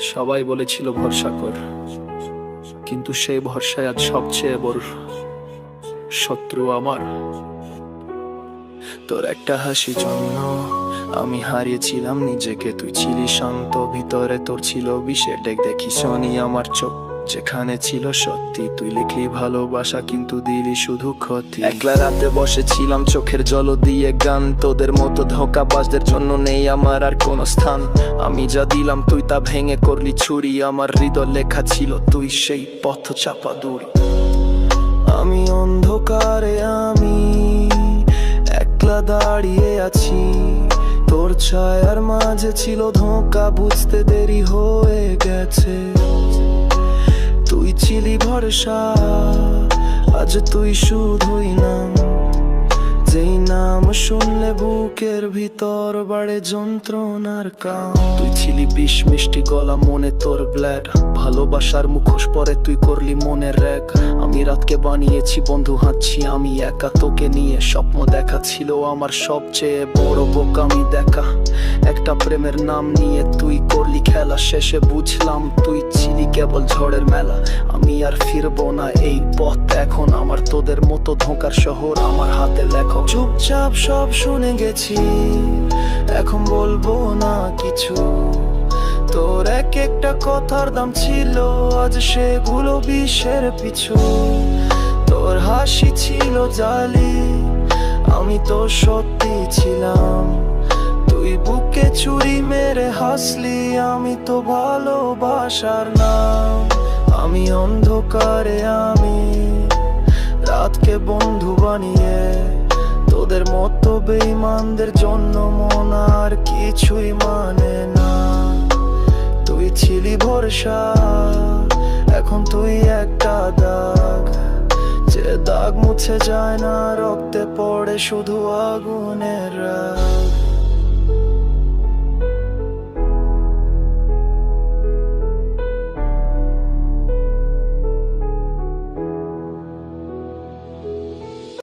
সবাই বলেছিল ভরসা কর। কিন্তু সেই ভরসায় আজ সবচেয়ে বড় শত্রু আমার। তোর একটা হাসি জন্য আমি হারিয়েছিলাম নিজেকে। তুই ছিলি শান্ত, ভিতরে তোর ছিল বিষে ডেক দেখি শনি আমার চোখ। যেখানে ছিল সত্যি। তুই লিখলি ভালোবাসা, কিন্তু দিলি শুধু ক্ষতি। একলা রাতে বসেছিলাম, চোখের জল দিয়ে গান। তোদের মতো ধোকাবাজদের জন্য নেই আমার আর কোনো স্থান। আমি যা দিলাম, তুই তা ভেঙে করলি ছুরি। আমার হৃদয় লেখা ছিল, তুই সেই পথ চাপা দূরি। আমি অন্ধকারে আমি একলা দাঁড়িয়ে আছি। তোর ছায়ার মাঝে ছিল ধোঁকা, বুঝতে দেরি হয়ে গেছে। ছিলি ভরসা আজ তুই শুধুই নাম। বুকের ভিতর বাড়ে যন্ত্রণার কাম তুই ছিলি বিষ মিষ্টি গলা, মনে তোর ব্ল্যাড ভালোবাসার মুখোশ পরে তুই করলি মনের র্যাক আমি রাতকে বানিয়েছি, বন্ধু হাঁটছি, আমি একা তোকে নিয়ে। স্বপ্ন দেখা ছিল আমার সবচেয়ে বড় বোকামি দেখা। একটা প্রেমের নাম নিয়ে তুই করলি খেলা। শেষে বুঝলাম তুই ছিলি কেবল ঝড়ের মেলা। আমি আর ফিরবো না, এই পথ এখন আমার। তোদের মতো ধোকার শহর আমার হাতে লেখো চুপচাপ সব শুনে গেছি। এখন বলব না কিছু। তোর এক একটা কথার দাম ছিল, আজ সেগুলো বিষের পিছু। তোর হাসি ছিল জালি, আমি তো সত্যি ছিলাম। তুই বুকে চুরি মেরে হাসলি, আমি তো ভালোবাসার নাম। আমি অন্ধকারে, আমি রাতকে বন্ধু বানিয়ে মতো বেইমানদের জন্য মন আর কিছুই মানে না। তুই ছিলি ভরসা, এখন তুই একটা দাগ। যে দাগ মুছে যায় না, রক্তে পড়ে শুধু আগুনের রাগ।